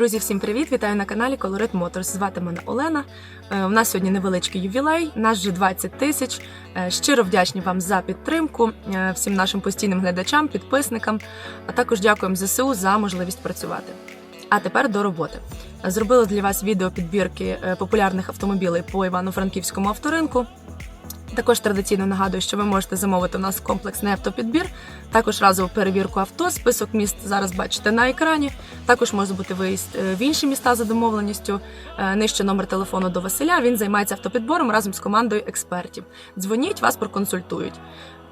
Друзі, всім привіт! Вітаю на каналі Colorit Motors. Звати мене Олена. Е, У нас сьогодні невеличкий ювілей, нас вже 20 тисяч. Е, Щиро вдячні вам за підтримку, е, всім нашим постійним глядачам, підписникам, а також дякуємо ЗСУ за можливість працювати. А тепер до роботи. Зробила для вас відео підбірки популярних автомобілей по Івано-Франківському авторинку. Також традиційно нагадую, що ви можете замовити у нас комплексний автопідбір, також разову перевірку авто. Список міст зараз бачите на екрані. Також може бути виїзд е, в інші міста за домовленістю. Е, Нижче номер телефону до Василя. Він займається автопідбором разом з командою експертів. Дзвоніть, вас проконсультують.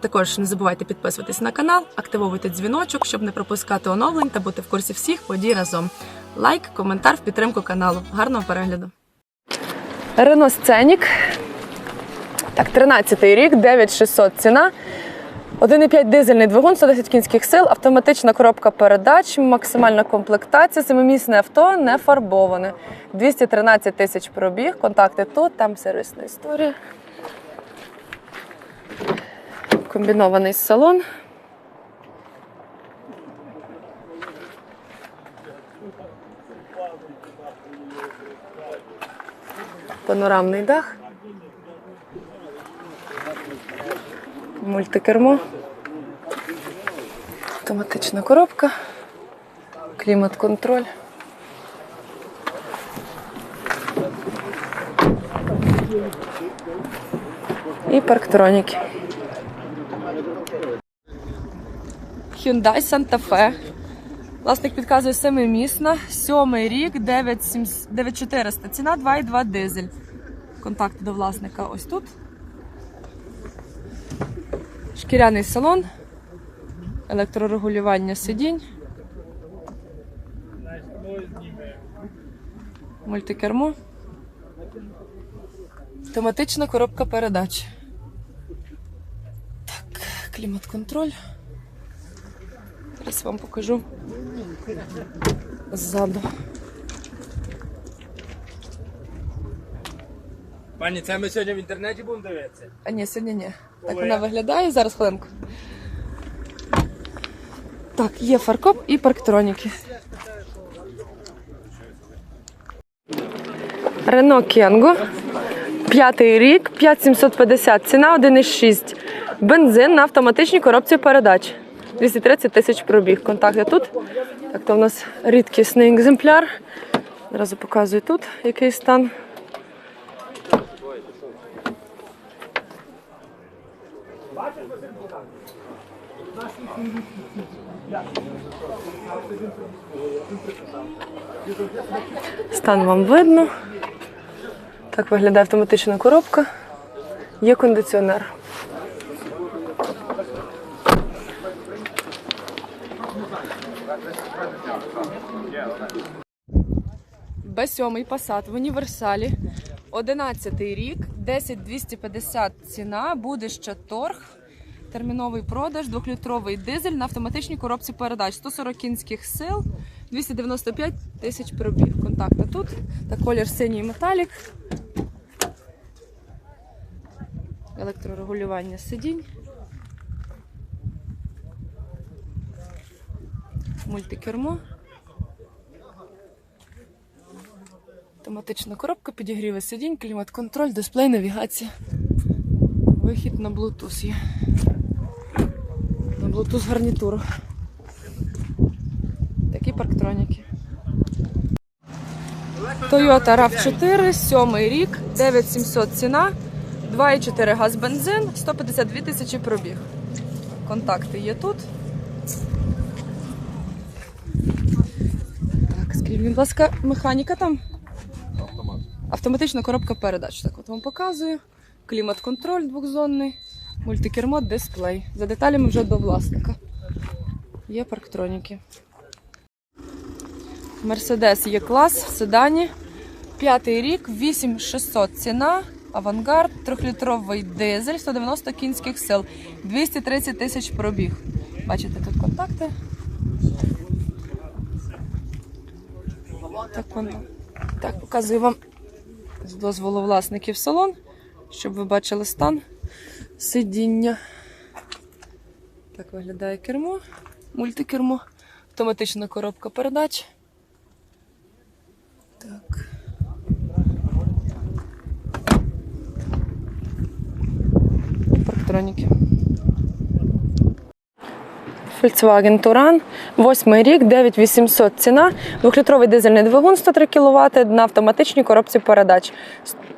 Також не забувайте підписуватись на канал, активовуйте дзвіночок, щоб не пропускати оновлень та бути в курсі всіх подій разом. Лайк, коментар в підтримку каналу. Гарного перегляду! Рено Сценік. Так, 13-й рік, 9600 ціна. 1,5 дизельний двигун, 110 кінських сил, автоматична коробка передач, максимальна комплектація, семимісне авто, не фарбоване. 213 тисяч пробіг, контакти тут, там сервісна історія. Комбінований салон. Панорамний дах. Мультикермо. Автоматична коробка. Клімат-контроль. І парктроніки. Hyundai Santa Fe. Власник підказує семимісна, сьомий рік, 9400. Ціна 2,2 дизель. Контакти до власника ось тут. Шкіряний салон, електрорегулювання сидінь, мультикермо, автоматична коробка передач. Так, клімат-контроль. Зараз вам покажу ззаду. Пані, це ми сьогодні в інтернеті будемо дивитися? А ні, сьогодні ні. Так Коли? вона виглядає. Зараз хвилинку. Так, є фаркоп і парктроніки. Рено Кенго. П'ятий рік, 5750. Ціна 1,6. Бензин на автоматичній коробці передач. 230 тисяч пробіг. Контакти тут. Так, то у нас рідкісний екземпляр. Одразу показую тут, який стан. Стан вам видно. Так виглядає автоматична коробка. Є кондиціонер. Б7 Passat в універсалі. 11 рік, 10250 ціна, буде ще торг. Терміновий продаж, 2-літровий дизель на автоматичній коробці передач. 140 кінських сил, 295 тисяч пробіг. Контакти тут. Та колір синій металік. Електрорегулювання сидінь. Мультикермо. Автоматична коробка, підігріви сидінь, клімат-контроль, дисплей, навігація. Вихід на Bluetooth є. Bluetooth гарнітуру. Такі парктроніки. Toyota RAV4, 7 рік, 9700 ціна, 2,4 газ бензин, 152 тисячі пробіг. Контакти є тут. Так, скажіть, будь ласка, механіка там? Автоматична коробка передач. Так, от вам показую. Клімат-контроль двохзонний, мультикермо, дисплей. За деталями вже до власника. Є парктроніки. Мерседес є клас седані. П'ятий рік, 8600 ціна. Авангард, трьохлітровий дизель, 190 кінських сил, 230 тисяч пробіг. Бачите тут контакти. Так, так показую вам з дозволу власників салон, щоб ви бачили стан сидіння. Так виглядає кермо, мультикермо, автоматична коробка передач. Так. Парктроніки. Volkswagen Touran, восьмий рік, 9800 ціна, двохлітровий дизельний двигун 103 кВт на автоматичній коробці передач.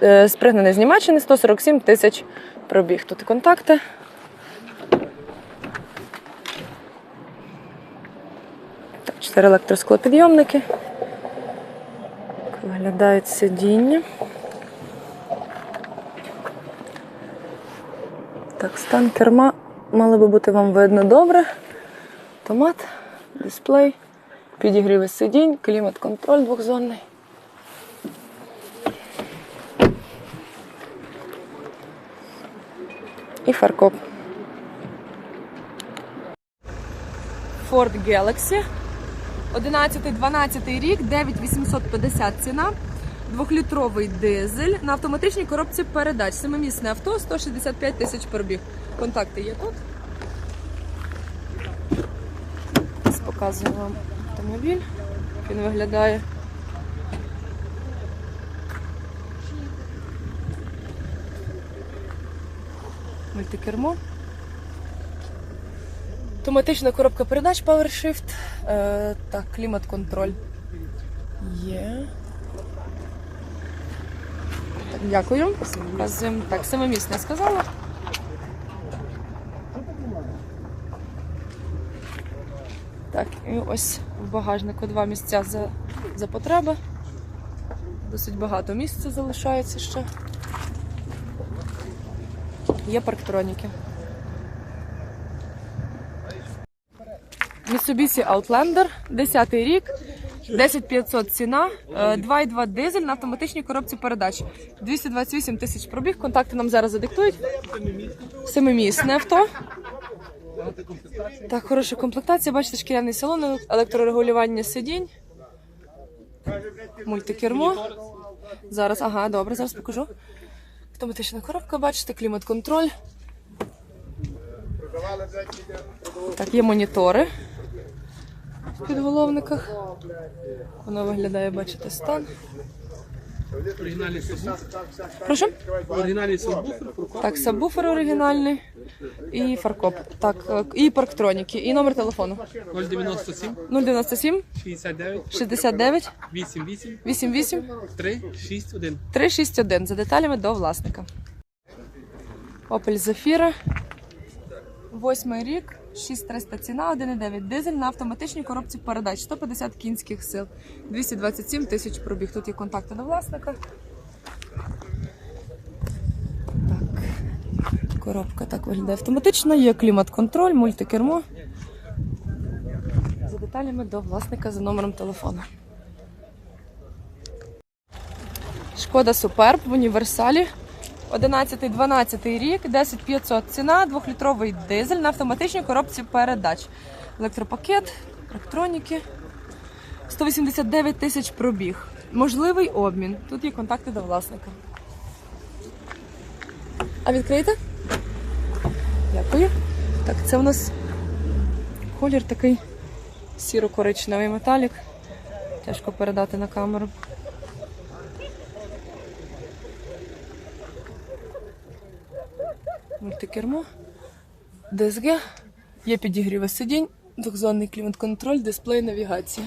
Е, з Німеччини 147 тисяч пробіг. Тут контакти. Так, Чотири електросклопідйомники. Виглядають сидіння. Так, стан керма мало би бути вам видно добре. Автомат, дисплей, підігріви сидінь, клімат-контроль двохзонний. І фаркоп. Ford Galaxy. 11-12 рік, 9850 ціна. Двохлітровий дизель на автоматичній коробці передач. Семимісне авто, 165 тисяч пробіг. Контакти є тут. Показую вам автомобіль. Він виглядає. Мультикермо. Автоматична коробка передач PowerShift. Е, так, клімат-контроль. Є. Так, дякую. Показуємо. Так, семимісне сказала. Так, і ось в багажнику два місця за, за потреби. Досить багато місця залишається ще. Є парктроніки. Mitsubishi Outlander, 10 й рік, 10500 ціна, е, 2,2 дизель на автоматичній коробці передач. 228 тисяч пробіг. Контакти нам зараз задиктують. Семимісне авто. Так, хороша комплектація. Бачите, шкіряний салон, електрорегулювання сидінь. Мультикермо. Зараз, ага, добре, зараз покажу. Автоматична коробка, бачите, клімат-контроль. Так, є монітори в підголовниках. Воно виглядає, бачите, стан. Оригінальний сабвуфер. Прошу? Оригінальний сабвуфер. Так, сабвуфер оригінальний і фаркоп. Так, е, і парктроніки, і номер телефону 097 097 69 69 88 88 361. 361 за деталями до власника. Opel Zafira. Восьмий рік, 6300 ціна, 1,9 дизель на автоматичній коробці передач, 150 кінських сил, 227 тисяч пробіг. Тут є контакти до власника. Так. Коробка так виглядає автоматично, є клімат-контроль, мультикермо. За деталями до власника за номером телефону. Шкода Суперб в універсалі. 11-12 рік, 10500 ціна, 2-літровий дизель на автоматичній коробці передач. Електропакет, електроніки. 189 тисяч пробіг. Можливий обмін. Тут є контакти до власника. А відкриєте? Дякую. Так, це у нас колір такий сіро-коричневий металік. Тяжко передати на камеру. Мультикермо, ДСГ, є підігріви сидінь, двохзонний клімат-контроль, дисплей навігація.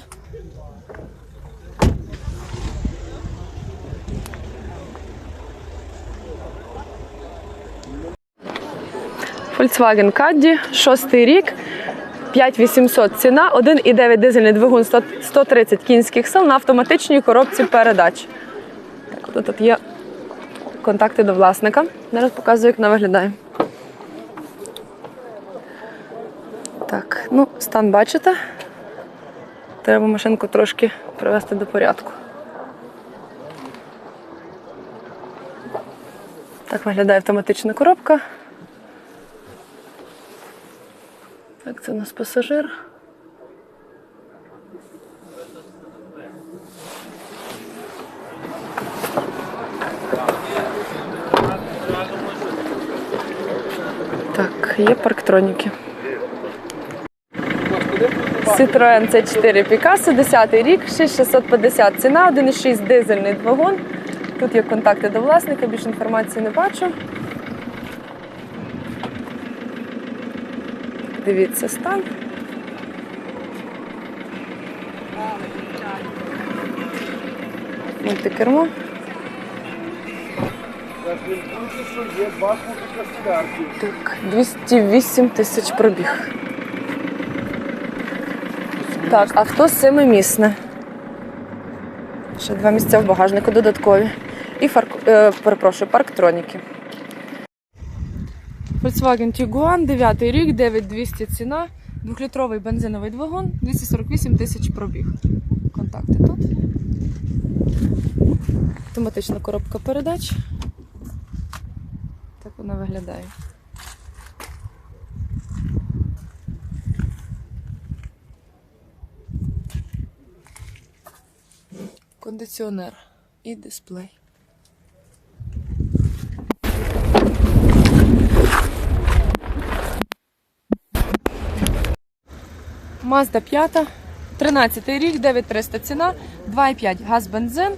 Volkswagen Caddy, шостий рік, 5800 ціна, 1,9 дизельний двигун 100 130 кінських сил на автоматичній коробці передач. Так, тут є контакти до власника. Зараз показую, як вона виглядає. Так, ну, стан бачите. Треба машинку трошки привести до порядку. Так виглядає автоматична коробка. Так, це у нас пасажир. Так, є парктроніки. Citroen C4 Picasso, 10 рік, 6650 ціна, 1,6 дизельний двигун. Тут є контакти до власника, більше інформації не бачу. Дивіться стан. Мультикермо. Так, 208 тисяч пробіг. Так, авто семимісне. Ще два місця в багажнику додаткові. І фарк... е, перепрошую, парктроніки. Volkswagen Tiguan, 9 рік, 9200 ціна, 2-літровий бензиновий двигун, 248 тисяч пробіг. Контакти тут. Автоматична коробка передач. Так вона виглядає. Кондиціонер і дисплей. Mazda 5, 13 рік, 9300 ціна, 2,5 газ бензин.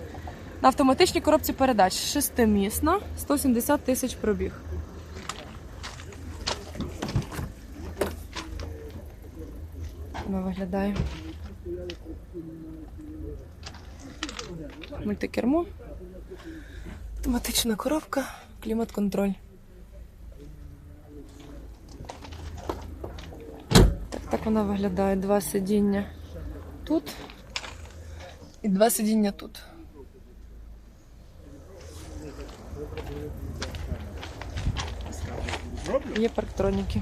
На автоматичній коробці передач. Шестимісна, 170 тисяч пробіг. Вона виглядає. Мультикермо. Автоматична коробка, клімат-контроль. Так, так вона виглядає. Два сидіння тут і два сидіння тут. Є парктроніки.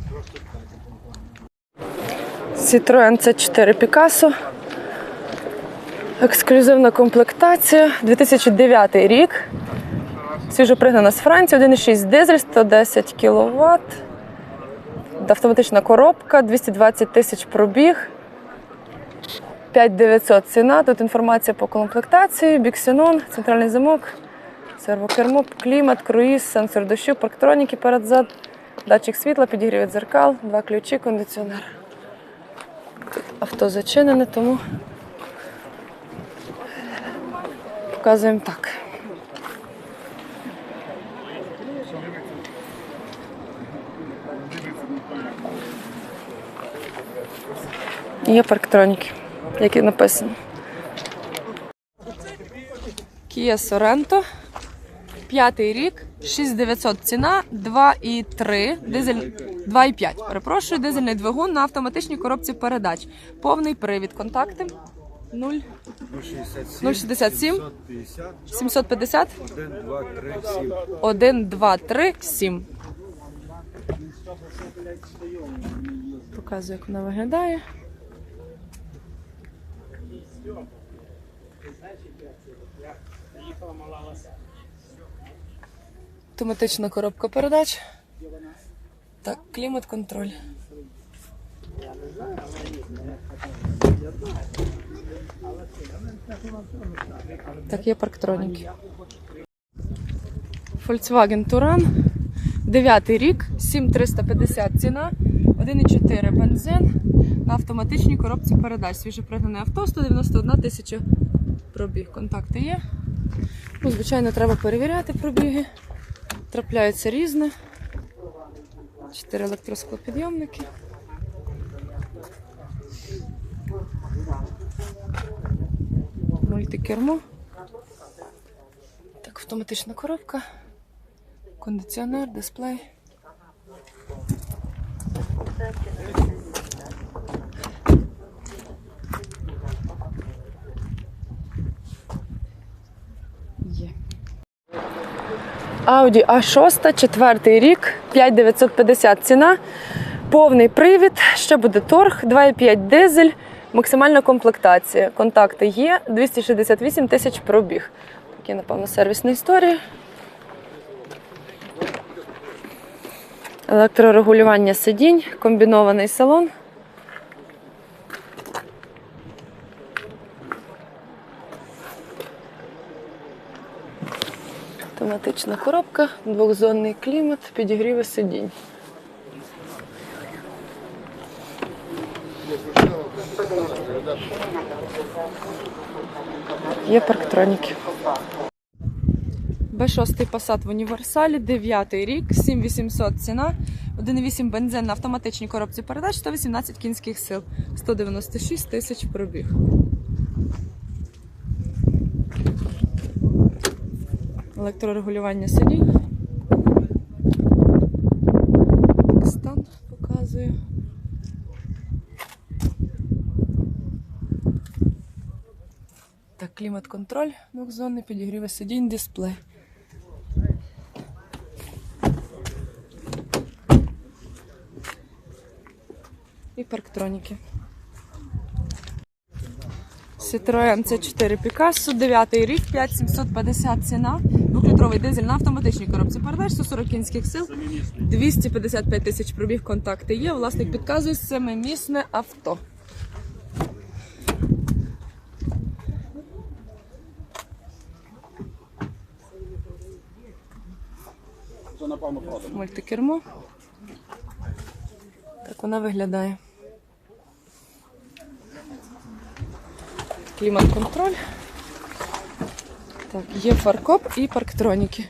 Citroen C4 Picasso. Ексклюзивна комплектація. 2009 рік. Свіжопригнана з Франції, 1,6 дизель, 110 кВт. Автоматична коробка, 220 тисяч пробіг. 5900 ціна. Тут інформація по комплектації, біксенон, центральний замок, сервокермо, клімат, круїз, сенсор дощу, парктроніки перед-зад, датчик світла, підігрів дзеркал, два ключі, кондиціонер. Авто зачинене, тому показуємо так. Є парктроніки, як і написано. Kia Sorento. П'ятий рік, 6900 ціна, 2,3, дизель 2,5. Перепрошую, дизельний двигун на автоматичній коробці передач. Повний привід. Контакти 0 067 750 1, 2, 3, 7. Показую, як вона виглядає. Автоматична коробка передач. Так, Так, є парктроніки. Volkswagen Touran. 9 рік, 7350 ціна, 1,4 бензин на автоматичній коробці передач. Свіжепригнане авто, 191 тисяча пробіг. Контакти є. Ну, звичайно, треба перевіряти пробіги. Трапляється різне. Чотири електросклопідйомники. Мультикермо. Так, автоматична коробка. Кондиціонер, дисплей. Є. Audi A6, четвертий рік, 5950 ціна, повний привід, ще буде торг, 2,5 дизель, максимальна комплектація. Контакти є, 268 тисяч пробіг. Такі, напевно, сервісні історії. Електрорегулювання сидінь, комбінований салон. Автоматична коробка, двохзонний клімат, підігріви сидінь. Є парктроніки. Б6 Passat в універсалі, 9 рік, 7800 ціна, 1,8 бензин на автоматичній коробці передач, 118 кінських сил, 196 тисяч пробіг. Електрорегулювання сидінь. Стан показую. Так, клімат-контроль, двохзонний, підігріви сидінь, дисплей. І парктроніки. Citroen C4 Picasso, 9 рік, 5750 ціна, 2-літровий дизель на автоматичній коробці передач, 140 кінських сил, 255 тисяч пробіг, контакти є. Власник підказує семимісне авто. Мультикермо. Так вона виглядає. Клімат-контроль. Так, є фаркоп і парктроніки.